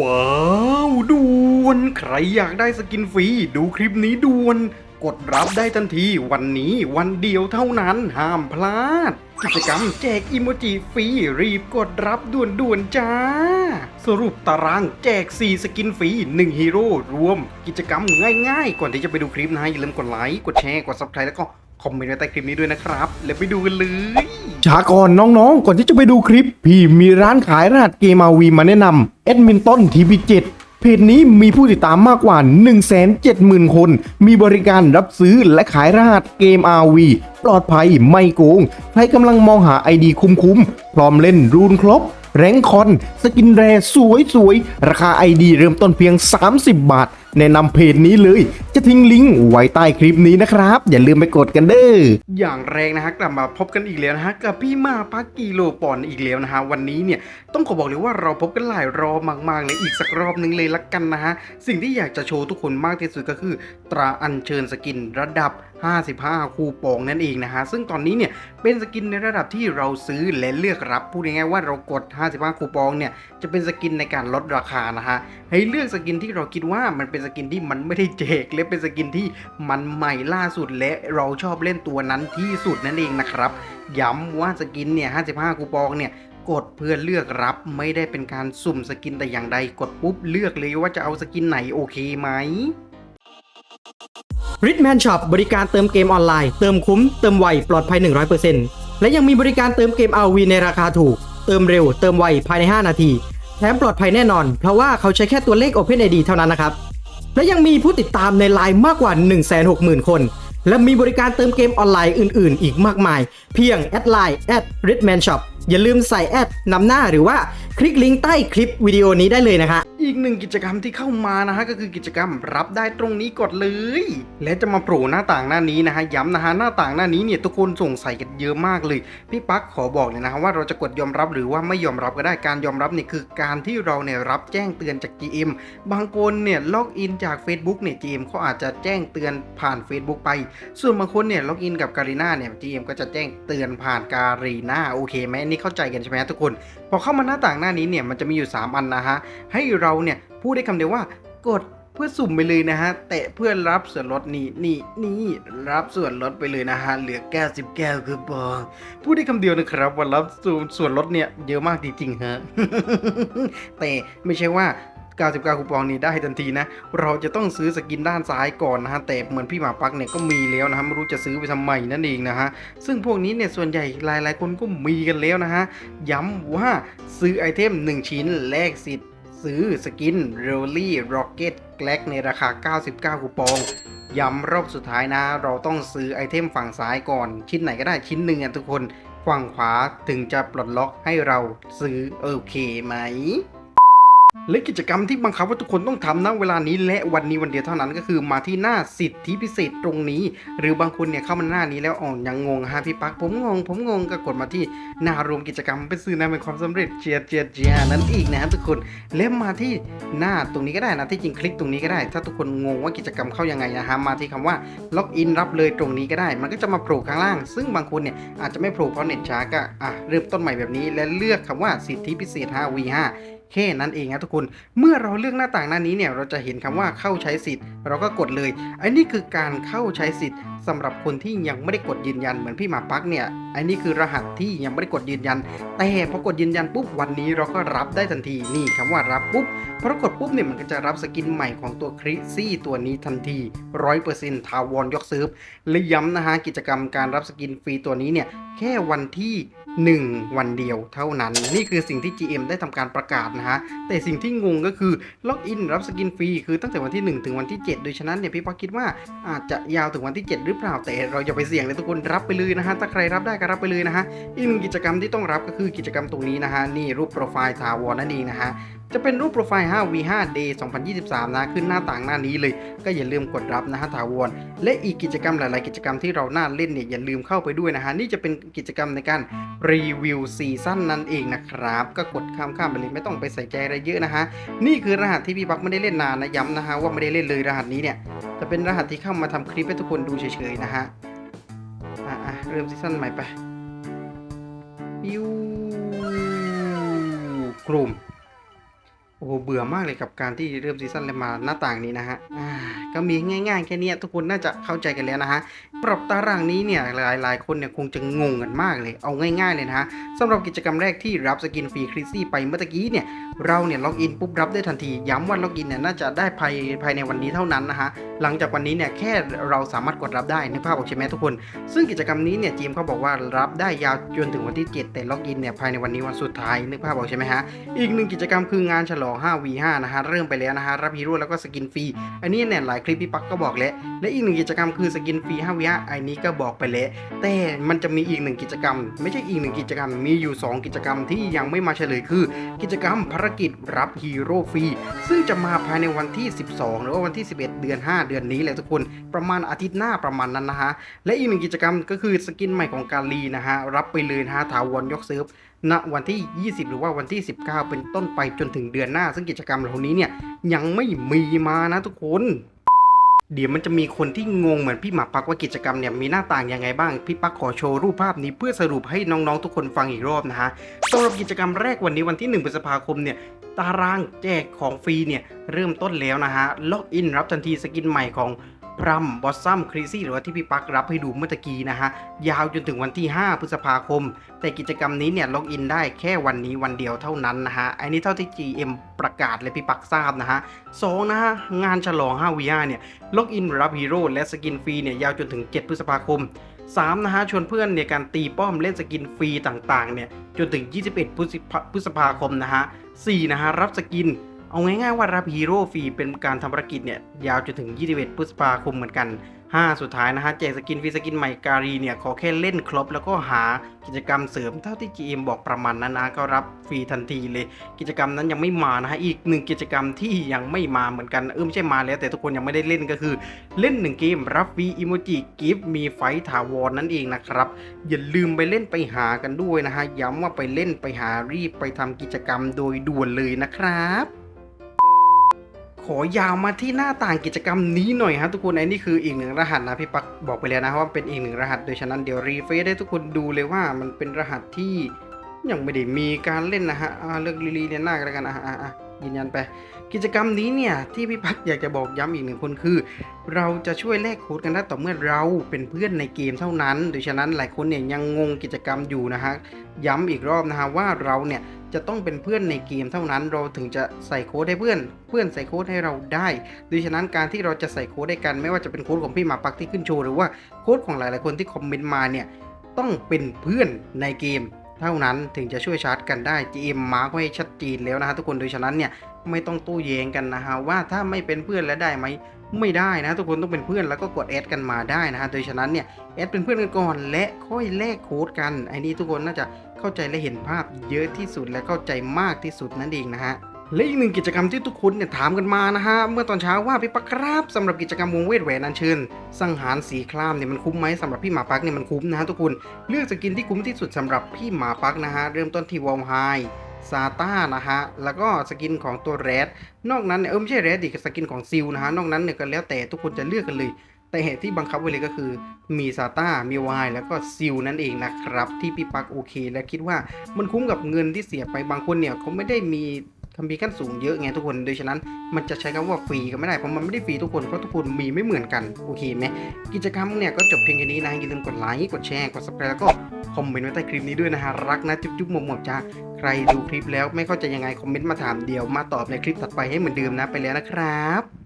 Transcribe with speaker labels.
Speaker 1: ว้าวด่วนใครอยากได้สกินฟรีดูคลิปนี้ด่วน กดรับได้ทันทีวันนี้วันเดียวเท่านั้นห้ามพลาด กิจกรรมแจกอิโมจิฟรีรีบกดรับด่วนๆจ้า สรุปตารางแจก 4 สกินฟรี1ฮีโร่รวม กิจกรรมง่ายๆ ก่อนที่จะไปดูคลิปนะอย่าลืมกดไลค์กดแชร์กด subscribe แล้วก็ คอมเมนต์ไว้ใต้คลิปนี้ด้วยนะครับ แล้วไปดูกันเลย
Speaker 2: ช้าก่อนน้องๆ ก่อนที่จะไปดูคลิป พี่มีร้านขายรหัสเกมอาวีมาแนะนำแอดมินต้นทีพีเจ็ดเพจนี้มีผู้ติดตามมากกว่า 170,000 คน มีบริการรับซื้อและขายรหัสเกม RV ปลอดภัยไม่โกง ใครกำลังมองหาไอดีคุ้มๆ พร้อมเล่นรูนครบ แรงคอน สกินแรสวยๆ ราคาไอดีเริ่มต้นเพียง 30 บาท แนะนำเพจนี้เลย จะทิ้งลิงก์ไว้ใต้คลิปนี้นะครับ อย่าลืมไปกดกันเด้อ
Speaker 1: อย่างแรงนะฮะกลับมาพบกันอีกแล้วนะฮะกับพี่มาปักกิโลปอนอีกแล้วนะฮะวันนี้เนี่ยต้องขอบอกเลยว่าเราพบกันหลายรอบมากๆเลยอีกสักรอบหนึงเลยละกันนะฮะสิ่งที่อยากจะโชว์ทุกคนมากที่สุดก็คือ ตราอัญเชิญสกินระดับ55 คูปองนั่นเองนะฮะ ซึ่งตอนนี้เนี่ยเป็นสกินในระดับที่เราซื้อและเลือกรับ พูดง่ายๆว่าเรากด 55 คูปองเนี่ยจะเป็นสกินในการลดราคานะฮะ ให้เลือกสกินที่เราคิดว่ามันเป็นสกินที่มันไม่ได้แจกและเป็นสกินที่มันใหม่ล่าสุดและเราชอบเล่นตัวนั้นที่สุดนั่นเองนะครับ ย้ำว่าสกินเนี่ย 55 คูปองเนี่ยกดเพื่อเลือกรับไม่ได้เป็นการสุ่มสกินแต่อย่างใดกดปุ๊บเลือกเลยว่าจะเอาสกินไหนโอเคไหม
Speaker 3: ริทแมนช็อปบริการเติมเกมออนไลน์ เติมคุ้ม เติมไว ปลอดภัย 100%และยังมีบริการเติมเกม RV ในราคาถูก เติมเร็ว เติมไว ภายใน 5 นาที แถมปลอดภัยแน่นอน เพราะว่าเขาใช้แค่ตัวเลข OpenID เท่านั้นนะครับ และยังมีผู้ติดตามในไลน์มากกว่า 160,000 คน และมีบริการเติมเกมออนไลน์อื่น ๆ อีกมากมาย เพียงแอดไลน์แอด Redman Shop อย่าลืมใส่แอดนำหน้าหรือว่าคลิกลิงก์ใต้คลิปวิดีโอนี้ได้เลยนะคะ
Speaker 1: อีกหนึ่งกิจกรรมที่เข้ามานะฮะก็คือกิจกรรมรับได้ตรงนี้กดเลย และจะมาโผล่หน้าต่างหน้านี้นะฮะย้ำนะฮะหน้าต่างหน้านี้เนี่ยทุกคนสงสัยกันเยอะมากเลย พี่ปั๊กขอบอกเลยนะฮะว่าเราจะกดยอมรับหรือว่าไม่ยอมรับก็ได้การยอมรับเนี่ยคือการที่เราเนี่ยรับแจ้งเตือนจาก GM บางคนเนี่ยล็อกอินจาก Facebook เนี่ย GM เขาอาจจะแจ้งเตือนผ่าน Facebook ไป ส่วนบางคนเนี่ยล็อกอินกับการีนาเนี่ย GM ก็จะแจ้งเตือนผ่านการีนาโอเคไหมนี่เข้าใจกันใช่ไหมทุกคน พอเข้ามาหน้าต่างหน้านี้เนี่ยมันจะมีอยู่ 3 อันนะฮะให้เราเนี่ยพูดได้คำเดียวว่ากดเพื่อสุ่มไปเลยนะฮะแตะเพื่อรับส่วนลดนี่นี่นี่รับส่วนลดไปเลยนะฮะเหลือ99คือปองพูดได้คำเดียวนะครับว่ารับส่วนส่วนลดเนี่ยเยอะมากจริงๆฮะแต่ไม่ใช่ว่า99คูปองนี้ได้ทันทีนะ เราจะต้องซื้อสกินด้านซ้ายก่อนนะฮะ แต่เหมือนพี่หมาปักเนี่ยก็มีแล้วนะฮะ ไม่รู้จะซื้อไปทำไมนั่นเองนะฮะ ซึ่งพวกนี้เนี่ยส่วนใหญ่หลายๆคนก็มีกันแล้วนะฮะ ย้ำว่าซื้อไอเทม 1 ชิ้นแลกสิทธิ์ ซื้อสกินเรลลี่ร็อกเก็ตแกลกในราคา 99 คูปอง ย้ำรอบสุดท้ายนะ เราต้องซื้อไอเทมฝั่งซ้ายก่อน ชิ้นไหนก็ได้ชิ้นหนึ่งอะทุกคนฝั่งขวาถึงจะปลดล็อกให้เราซื้อโอเคไหม และกิจกรรมที่บังคับว่าทุกคนต้องทำณเวลานี้และวันนี้วันเดียวเท่านั้นก็คือมาที่หน้าสิทธิพิเศษตรงนี้ หรือบางคนเนี่ยเข้ามาหน้านี้แล้วอ่อนยังงงฮะพี่ปักผมงง ผมงงก็กดมาที่หน้ารวมกิจกรรมไปซื้อนะเป็นความสำเร็จเจียเจียเจียนั่นอีกนะฮะทุกคนและมาที่หน้าตรงนี้ก็ได้นะที่จริงคลิกตรงนี้ก็ได้ ถ้าทุกคนงงว่ากิจกรรมเข้ายังไงนะฮะมาที่คำว่าล็อกอินรับเลยตรงนี้ก็ได้ มันก็จะมาโผล่ข้างล่าง ซึ่งบางคนเนี่ยอาจจะไม่โผล่เพราะเน็ตช้าก็อะเริ่มต้นใหม่แบบนี้ และเลือกคำว่าสิทธิพิเศษ 5v5 แค่นั้นเองนะทุกคน เมื่อเราเลือกหน้าต่างหน้านี้เนี่ยเราจะเห็นคำว่าเข้าใช้สิทธิ์ เราก็กดเลย อันนี้คือการเข้าใช้สิทธิ์สำหรับคนที่ยังไม่ได้กดยืนยันเหมือนพี่หมาปักเนี่ยอันนี้คือรหัสที่ยังไม่ได้กดยืนยัน แต่พอกดยืนยันปุ๊บวันนี้เราก็รับได้ทันทีนี่คำว่ารับปุ๊บพอกดปุ๊บเนี่ยมันก็จะรับสกินใหม่ของตัวคริซี่ตัวนี้ทันที100%ทาวรยกเซิร์ฟและย้ำนะฮะกิจกรรมการรับสกินฟรีตัวนี้เนี่ยแค่วันที่ 1 วันเดียวเท่านั้น นี่คือสิ่งที่ GM ได้ทำการประกาศนะฮะ แต่สิ่งที่งงก็คือล็อกอินรับสกินฟรีคือตั้งแต่วันที่ 1 ถึงวันที่ 7 โดยฉะนั้นเนี่ยพี่ป๊อกคิดว่าอาจจะยาวถึงวันที่ 7 หรือเปล่า แต่เราอย่าไปเสี่ยงเลยทุกคนรับไปเลยนะฮะ ถ้าใครรับได้ก็รับไปเลยนะฮะ อีกหนึ่งกิจกรรมที่ต้องรับก็คือกิจกรรมตรงนี้นะฮะ นี่รูปโปรไฟล์ทาวรนั่นเองนะฮะ จะเป็นรูปโปรไฟล์ 5v5 day 2023 นะ ขึ้นหน้าต่างหน้านี้เลย ก็อย่าลืมกดรับนะฮะถาวร และอีกกิจกรรมหลาย ๆ กิจกรรมที่เราน่าเล่นเนี่ยอย่าลืมเข้าไปด้วยนะฮะ นี่จะเป็นกิจกรรมในการรีวิวซีซั่นนั่นเองนะครับ ก็กดข้ามๆไปเลยไม่ต้องไปใส่ใจอะไรเยอะนะฮะ นี่คือรหัสที่พี่บักไม่ได้เล่นนานนะย้ำนะฮะว่าไม่ได้เล่นเลยรหัสนี้เนี่ย จะเป็นรหัสที่เข้ามาทำคลิปให้ทุกคนดูเฉย ๆ นะฮะ อะเริ่มซีซั่นใหม่ไปปิวกลุ่ม โอ้โหเบื่อมากเลยกับการที่เริ่มซีซั่นเลยมาหน้าต่างนี้นะฮะก็มีง่ายๆแค่นี้ทุกคนน่าจะเข้าใจกันแล้วนะฮะปรับตารางนี้เนี่ยหลายๆ คนเนี่ยคงจะงงกันมากเลย เอาง่ายๆเลยนะฮะสำหรับกิจกรรมแรกที่รับสกินฟรีคริสซี่ไปเมื่อกี้เนี่ยเราเนี่ยล็อกอินปุ๊บรับได้ทันที ย้ำว่าล็อกอินเนี่ยน่าจะได้ภายภายในวันนี้เท่านั้นนะฮะหลังจากวันนี้เนี่ยแค่เราสามารถกดรับได้นึกภาพออกใช่ไหมทุกคน ซึ่งกิจกรรมนี้เนี่ยจีมเขาบอกว่ารับได้ยาวจนถึงวันที่ 7 แต่ล็อกอินเนี่ยภายในวันนี้วันสุดท้ายนึกภาพออกใช่ไหมฮะอีกหนึ่งกิจกรรมคืองานฉลอง 5v5 นะฮะเริ่มไปแล้วนะฮะรับฮีโร่แล้วก็สกินฟรีอันนี้เนี่ยหลายคลิปพี่ปักก็บอกแล้วและอีกหนึ่งกิจกรรมคือสกินฟรี 5v5 อันนี้ก็บอกไปแล้วแต่มันจะมีอีกหนึ่งกิจกรรม ไม่ใช่อีกหนึ่งกิจกรรมมีอยู่ 2 กิจกรรมที่ยังไม่มาเฉลยคือ กิจกรรมภารกิจรับฮีโร่ฟรีซึ่งจะมาภายในวันที่ 12 หรือว่าวันที่ 11 เดือน 5 เดือนนี้แหละทุกคนประมาณอาทิตย์หน้าประมาณนั้นนะฮะและอีกหนึ่งกิจกรรมก็คือสกินใหม่ของกาลีนะฮะรับไปเลยนะฮะถาวรยกเซิร์ฟ ณวันที่ 20 หรือว่าวันที่ 19 เป็นต้นไปจนถึงเดือนหน้า ซึ่งกิจกรรมเหล่านี้เนี่ยยังไม่มีมานะทุกคนเดี๋ยวมันจะมีคนที่งงเหมือนพี่หมาปักว่ากิจกรรมเนี่ยมีหน้าต่างยังไงบ้าง พี่ปักขอโชว์รูปภาพนี้เพื่อสรุปให้น้องๆทุกคนฟังอีกรอบนะฮะสำหรับกิจกรรมแรกวันนี้วันที่1พฤษภาคมเนี่ยตารางแจกของฟรีเนี่ยเริ่มต้นแล้วนะฮะล็อกอินรับทันทีสกินใหม่ของ พรัมบอสซัมครีซี่หรือว่าที่พี่ปักรับให้ดูเมื่อตะกี้นะฮะ ยาวจนถึงวันที่ 5 พฤษภาคม แต่กิจกรรมนี้เนี่ยล็อกอินได้แค่วันนี้วันเดียวเท่านั้นนะฮะอันนี้เท่าที่ GM ประกาศเลยพี่ปักทราบนะฮะสองนะฮะ งานฉลอง 5 VR เนี่ยล็อกอินรับฮีโร่และสกินฟรีเนี่ยยาวจนถึง 7 พฤษภาคม 3 นะฮะ ชวนเพื่อนในการตีป้อมเล่นสกินฟรีต่างๆเนี่ยจนถึง 21 พฤษภาพฤษภาคมนะฮะ4นะฮะรับสกิน เอาง่ายๆว่ารับฮีโร่ฟรีเป็นการทำภารกิจเนี่ย ยาวจนถึง 21พฤษภาคมเหมือนกัน 5 สุดท้ายนะฮะแจกสกินฟรีสกินใหม่การีเนี่ย ขอแค่เล่นครบ แล้วก็หากิจกรรมเสริมเท่าที่ GM บอกประมาณนั้นนะก็รับฟรีทันทีเลย กิจกรรมนั้นยังไม่มานะฮะอีกหนึ่งกิจกรรมที่ยังไม่มาเหมือนกันเออไม่ใช่มาแล้วแต่ทุกคนยังไม่ได้เล่นก็คือเล่น1เกมรับฟรีอิโมจิกิฟต์มีไฟท์ถาวรนั่นเองนะครับอย่าลืมไปเล่นไปหากันด้วยนะฮะย้ำว่าไปเล่นไปหารีบไปทำกิจกรรมโดยด่วนเลยนะครับ ขอยาวมาที่หน้าต่างกิจกรรมนี้หน่อยฮะทุกคนไอ้นี่คืออีกหนึ่งรหัสนะพี่ปักบอกไปแล้วนะว่าเป็นอีกหนึ่งรหัสโดยฉะนั้นเดี๋ยวรีเฟซให้ทุกคนดูเลยว่ามันเป็นรหัสที่ยังไม่ได้มีการเล่นนะฮะเลือกลีลีเนี่ยหน้ากันแล้วกันอะอะอะ ยืนยันไป กิจกรรมนี้เนี่ยที่พี่พักอยากจะบอกย้ำอีกหนึ่งคนคือ เราจะช่วยแลกโค้ดกันได้ต่อเมื่อเราเป็นเพื่อนในเกมเท่านั้นโดยฉะนั้นหลายคนเนี่ยยังงงกิจกรรมอยู่นะฮะย้ำอีกรอบนะฮะว่าเราเนี่ยจะต้องเป็นเพื่อนในเกมเท่านั้นเราถึงจะใส่โค้ดให้เพื่อน เพื่อนใส่โค้ดให้เราได้ดยฉะนั้นการที่เราจะใส่โค้ดให้กัน ไม่ว่าจะเป็นโค้ดของพี่หมาปักที่ขึ้นโชว์หรือว่าโค้ดของหลาย ๆ คนที่คอมเมนต์มาเนี่ยต้องเป็นเพื่อนในเกม เท่านั้นถึงจะช่วยชาร์จกันได้ GM มาร์กไว้ชัดเจนแล้วนะฮะทุกคนโดยฉะนั้นเนี่ยไม่ต้องตู้เยงกันนะฮะว่าถ้าไม่เป็นเพื่อนแล้วได้ไหมไม่ได้นะทุกคนต้องเป็นเพื่อนแล้วก็กดแอดกันมาได้นะฮะโดยฉะนั้นเนี่ยแอดเป็นเพื่อนกันก่อนและค่อยแลกโค้ดกันไอ้นี่ทุกคนน่าจะเข้าใจและเห็นภาพเยอะที่สุดและเข้าใจมากที่สุดนั่นเองนะฮะ และอีกหนึ่งกิจกรรมที่ทุกคนเนี่ยถามกันมานะฮะ เมื่อตอนเช้าว่าพี่ปักครับสำหรับกิจกรรมวงเวทแหวนอัญเชิญ สังหารสีครามเนี่ยมันคุ้มไหมสำหรับพี่หมาปักเนี่ยมันคุ้มนะฮะทุกคนเลือกสกินที่คุ้มที่สุดสำหรับพี่หมาปักนะฮะเริ่มต้นที่วอลไฮซาต้านะฮะ แล้วก็สกินของตัวแรด นอกนั้นเนี่ยเออไม่ใช่แรดดิสกินของซิลนะฮะ นอกนั้นเนี่ยก็แล้วแต่ทุกคนจะเลือกกันเลย แต่เหตุที่บังคับไว้เลยก็คือ มีซาต้า มีวายแล้วก็ซิลนั่นเองนะครับ ที่พี่ปักโอเค และคิดว่ามันคุ้มกับเงินที่เสียไปบางคนเนี่ยเขาไม่ได้มี คำพีร์ขั้นสูงเยอะไงทุกคนโดยฉะนั้นมันจะใช้คำว่าฟรีก็ไม่ได้เพราะมันไม่ได้ฟรีทุกคนเพราะทุกคนมีไม่เหมือนกันโอเคไหมกิจกรรมเนี่ยก็จบเพียงแค่นี้นะอย่าลืมกดไลค์กดแชร์กดซับสไครต์แล้วก็คอมเมนต์ไว้ใต้คลิปนี้ด้วยนะฮะรักนะจุ๊บจุ๊บหมวกหมวกจ้าใครดูคลิปแล้วไม่เข้าใจยังไงคอมเมนต์มาถามเดียวมาตอบในคลิปถัดไปให้เหมือนเดิมนะไปแล้วนะครับ